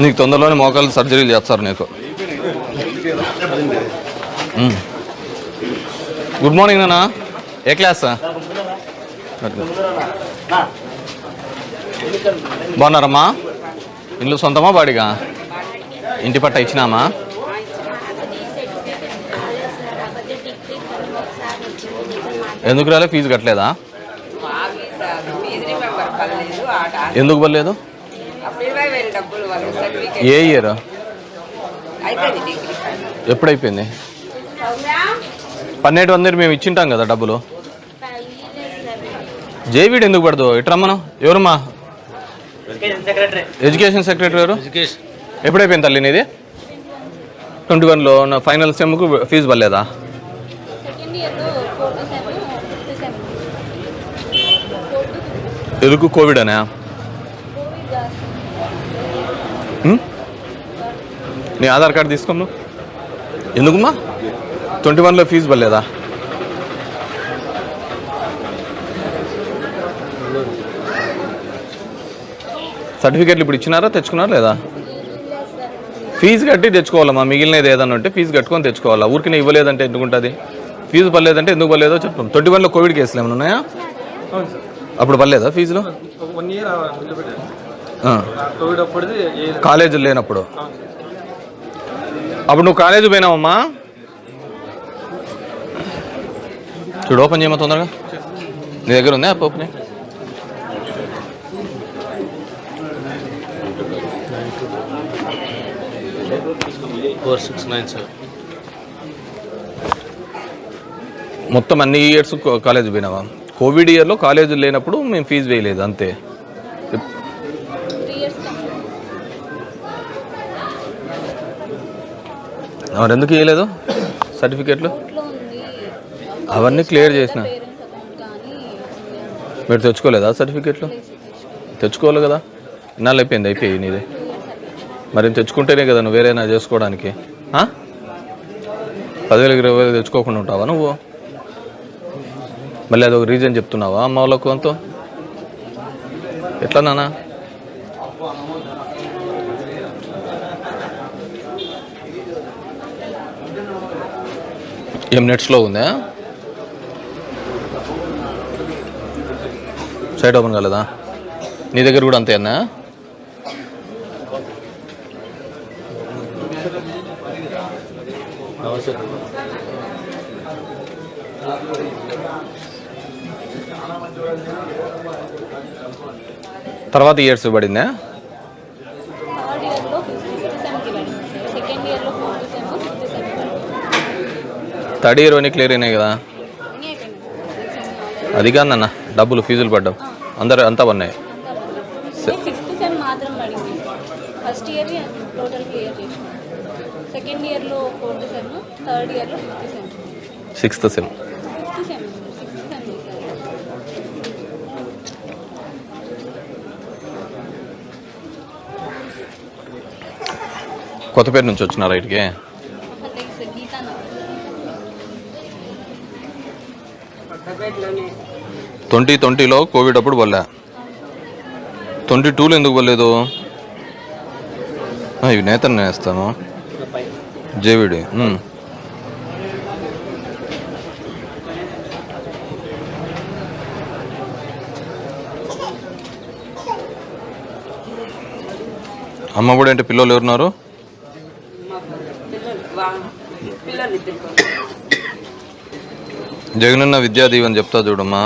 నీకు తొందరలోనే మోకాలు సర్జరీలు చేస్తారు నీకు. గుడ్ మార్నింగ్ నాన్న. ఏ క్లాస్? బాగున్నారమ్మా? ఇల్లు సొంతమా బాడిగా? ఇంటి పట్ట ఇచ్చినామా? ఎందుకు రాలే ఫీజు కట్టలేదా? ఎందుకు పర్లేదు ఏ ఇయర్? ఎప్పుడైపోయింది? పన్నెండు వందలు మేము ఇచ్చింటాం కదా డబ్బులు. జేవీడ్ ఎందుకు పడదు? ఇట్రా మనం ఎవరమ్మా? ఎడ్యుకేషన్ సెక్రటరీ ఎవరు? ఎప్పుడైపోయింది తల్లి నీది? ట్వంటీ వన్లో నా ఫైనల్ సెమ్కు ఫీజు సెమ్ ఎందుకు కోవిడ్ అనే. నీ ఆధార్ కార్డు తీసుకోము ఎందుకుమ్మా? ట్వంటీ వన్లో ఫీజు పడలేదా? సర్టిఫికేట్లు ఇప్పుడు ఇచ్చినారా తెచ్చుకున్నారా లేదా? ఫీజు కట్టి తెచ్చుకోవాలమ్మా. మిగిలినది ఏదన్నా ఉంటే ఫీజు కట్టుకొని తెచ్చుకోవాలా? ఊరికి ఇవ్వలేదంటే ఎందుకు ఉంటుంది ఫీజు పర్లేదంటే ఎందుకు పర్లేదో చెప్తాం ట్వంటీ వన్లో కోవిడ్ కేసులు ఏమైనా ఉన్నాయా? అప్పుడు పర్లేదా ఫీజులు? కోవిడ్ కాలేజీలు లేనప్పుడు. సార్. అప్పుడు నువ్వు కాలేజీ పోయినావమ్మా? చూడు ఓపెన్ చేయమా తొందరగా? నీ దగ్గర ఉందా app open four six nine seven. మొత్తం అన్ని ఇయర్స్ కాలేజ్ పోయినావా? కోవిడ్ ఇయర్లో కాలేజీలు లేనప్పుడు మేము ఫీజు వేయలేదు అంతే త్రీ ఇయర్స్ మరి ఎందుకు ఇవ్వలేదు సర్టిఫికెట్లు అవన్నీ క్లియర్ చేసిన? మీరు తెచ్చుకోలేదా సర్టిఫికెట్లు? తెచ్చుకోవాలి కదా? ఇన్నాళ్ళు అయిపోయింది అయిపోయి నీది. మరి తెచ్చుకుంటేనే కదా నువ్వు వేరేనా చేసుకోవడానికి? పదివేలకు ఇరవై వేలు తెచ్చుకోకుండా ఉంటావా నువ్వు? మళ్ళీ అదొక రీజన్ చెప్తున్నావా అమ్మ వాళ్ళకు అంతా? ఎట్లా నాన్న? ఏం నెట్స్లో ఉందా? సైట్ ఓపెన్ కాలేదా? నీ దగ్గర కూడా అంతేనా తర్వాత ఇయర్స్ పడిందా? థర్డ్ ఇయర్లో ఫిఫ్త్ సెమ్కి పడింది. సెకండ్ ఇయర్లో ఫోర్త్ సెమ్ ఫిఫ్త్ సెమ్ పడింది థర్డ్ ఇయర్ అన్నీ క్లియర్ అయినాయి కదా? అది కాదన్న డబ్బులు ఫీజులు పడ్డాం అందరు అంతా ఫిఫ్త్ సెమ్ మాత్రం పడింది. ఫస్ట్ ఇయర్ టోటల్ క్లియర్ చేసిన. సెకండ్ ఇయర్లో ఫోర్త్ సెమ్ థర్డ్ ఇయర్లో fifth sem sixth sem Kothapeta నుంచి వచ్చినారా ఇటుకి? ట్వంటీ ట్వంటీలో కోవిడ్ అప్పుడు వల్లా. ట్వంటీ టూలో ఎందుకు పడలేదు ఇవి నేతను నేస్తాను. జేవిడి అమ్మ కూడా ఏంటి పిల్లలు ఎవరున్నారు? జగనన్న విద్యా దీవెన చెప్తా చూడమ్మా.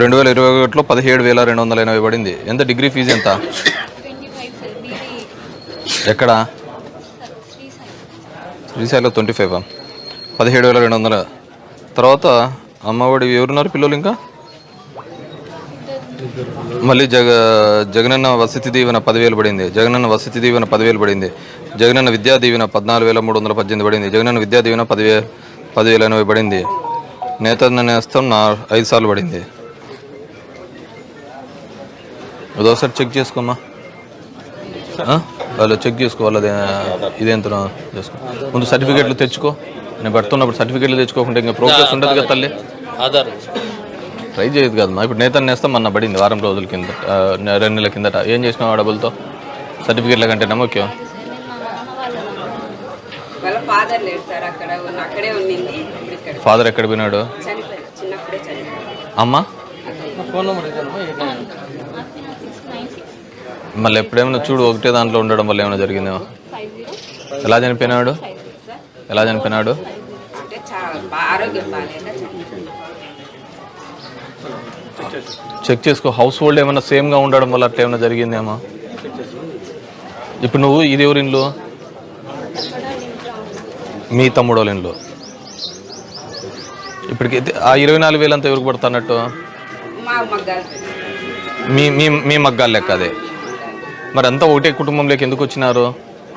రెండు వేల ఇరవై ఒకటిలో పదిహేడు వేల రెండు వందల ఎనభై పడింది. ఎంత డిగ్రీ ఫీజు ఎంత? ఎక్కడ? శ్రీశైలం ట్వంటీ ఫైవ్ పదిహేడు వేల రెండు వందల. తర్వాత అమ్మఒడి ఎవరున్నారు పిల్లలు ఇంకా? మళ్ళీ జగ జగనన్న వసతి దీవెన పదివేలు పడింది. జగనన్న వసతి దీవెన పదివేలు పడింది. జగనన్న విద్యా దీవెన పద్నాలుగు వేల మూడు వందల పద్దెనిమిది పడింది. జగనన్న విద్యా దీవెన పదివే పదివేల ఎనభై పడింది. నేతన్న నేస్తం నా ఐదు సార్లు పడింది. అదొకసారి చెక్ చేసుకోమ్మా? వాళ్ళు చెక్ చేసుకో వాళ్ళది ఇదేంత చేసుకో. ముందు సర్టిఫికెట్లు తెచ్చుకో. నేను పెడుతున్నప్పుడు సర్టిఫికెట్లు తెచ్చుకోకుండా ఇంకా ప్రోగ్రెస్ ఉండదు కదా తల్లి. ఆధార్. ట్రై చేయదు కదమ్మా ఇప్పుడు నేతన్ నేస్తాం మొన్న పడింది వారం రోజుల కింద రెండు నెలల కిందట. ఏం చేసినావు ఆ డబ్బులతో? సర్టిఫికేట్ల కంటే నమ్మకం సార్ నేను మా మామ వాళ్ళ వాళ్ళ ఫాదర్ ఎక్కడ పోయినాడు? అమ్మ? ఫోన్ నెంబర్ ఇదేనమ్మా ఏ సిక్స్ నైన్ సిక్స్ మళ్ళీ ఎప్పుడేమైనా చూడు ఒకటే దాంట్లో ఉండడం వల్ల ఏమైనా జరిగిందేమో. ఎలా చనిపోయినాడు? ఎలా చనిపోయినాడు? చెక్ చేసుకో హౌస్ హోల్డ్ ఏమైనా సేమ్గా ఉండడం వల్ల అట్లా ఏమైనా జరిగిందేమో? ఇప్పుడు నువ్వు ఇది ఎవరి ఇల్లు ఇంట్లో మీ తమ్ముడు వాళ్ళ ఇల్లు ఇప్పటికి ఆ ఇరవై నాలుగు వేలు అంతా ఎవరికి పడుతున్నట్టు మా మగ్గాలు. మీ మీ మీ మగ్గాలు లెక్క అదే. మరి అంతా ఒకటే కుటుంబంలోకి ఎందుకు వచ్చినారు?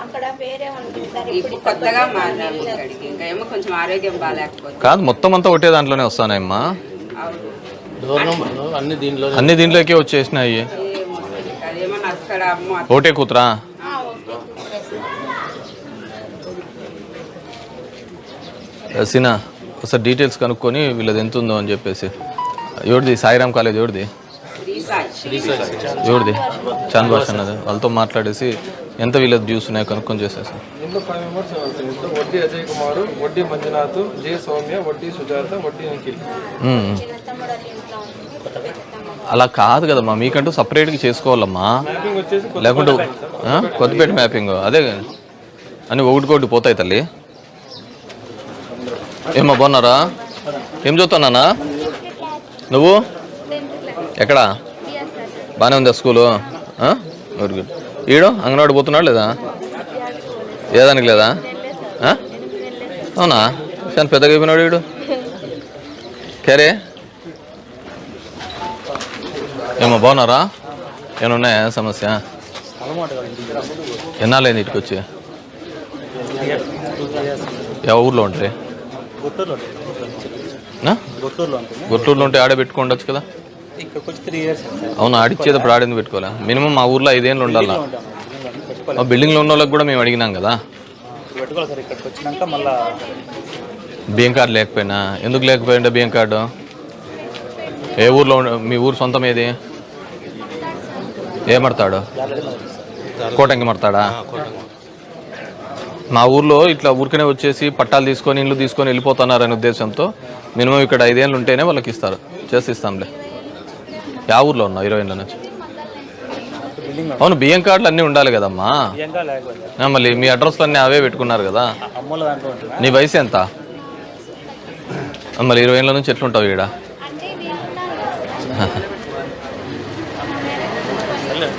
అక్కడ వేరే ఉంటుంది సార్ ఇప్పుడు కొత్తగా మారాము ఇక్కడికి ఇంకా ఏమో కొంచెం ఆరోగ్యం బాగాలేకపోతే. కాదు మొత్తం అంతా ఒకటే దాంట్లోనే వస్తానమ్మా అన్ని దీంట్లో అన్ని దీంట్లోకే వచ్చేసినాయి. ఏమో అక్కడ అమ్మ ఒకటే కూతురా? సినా ఒకసారి డీటెయిల్స్ కనుక్కొని వీళ్ళది ఎంత ఉందో అని చెప్పేసి. ఎవరిది? సాయిరామ్ కాలేజ్ ఎవరిది? ఎవరిది? చాంద్ భాష అన్నది వాళ్ళతో మాట్లాడేసి ఎంత వీళ్ళది డ్యూస్ ఉన్నాయో కనుక్కొని చేసేసి. ఇంట్లో ఫైవ్ మెంబర్స్ వడ్డీ అజయ్ కుమార్ వడ్డీ మంజునాథ్ జే సౌమ్య వడ్డీ సుజాత వడ్డీ నిఖిల్. వాళ్ళ అలా కాదు కదమ్మా మీకంటూ సపరేట్గా చేసుకోవాలమ్మా. లేకుంటే ఆ? కొత్తపేట మ్యాపింగ్ అదే. అని ఒకటికొకటి పోతాయి తల్లి. ఏమో బాగున్నారా? ఏం చదువుతున్నానా? నువ్వు? ఎక్కడా? బాగానే ఉందా స్కూలు? వెరీ గుడ్ ఈడు అంగన్వాడి పోతున్నాడు లేదా? ఏదానికి లేదా? అవునా? చాలా పెద్దగా అయిపోయినాడు వీడు కేరే? ఏమో బాగున్నారా? ఏమైనా ఉన్నాయా? సమస్య? ఎన్నాళ్ళైంది ఇటుకు వచ్చి? ఏ ఊర్లో ఉంటాయి ఉంటుంది గుంటూరులో ఉంటే ఆడే పెట్టుకోండొచ్చు కదా. అవును? ఆడిచ్చేటప్పుడు ఆడేందుకు పెట్టుకోలే మినిమం మా ఊర్లో ఐదేళ్ళు ఉండాలా? పెట్టుకోవాలి ఆ బిల్డింగ్లో ఉన్న వాళ్ళకి కూడా మేము అడిగినాం కదా. పెట్టుకోవాలి సార్ ఇక్కడికి వచ్చినాక మళ్ళా బియ్యం కార్డు లేకపోయినా? ఎందుకు లేకపోయిండే బియ్యం కార్డు ఏ ఊర్లో ఉండ- మీ ఊరు సొంతం ఏది? ఏ మడతాడు? కోటంకి మడతాడా. మా ఊర్లో ఇట్లా ఊరికనే వచ్చేసి పట్టాలు తీసుకొని ఇల్లు తీసుకొని వెళ్ళిపోతున్నారనే ఉద్దేశంతో మినిమం ఇక్కడ ఐదేళ్ళు ఉంటేనే వాళ్ళకి ఇస్తారు. చేసి ఇస్తాంలే. యా ఊర్లో ఉన్నావు ఇరవై ఏళ్ళ నుంచి. అవును బియ్యం కార్డులు అన్నీ ఉండాలి కదమ్మా. మళ్ళీ మీ అడ్రస్లు అన్నీ అవే పెట్టుకున్నారు కదా. నీ వయసు ఎంత? మళ్ళీ ఇరవై ఏళ్ళ నుంచి ఎట్లుంటావు ఈడ?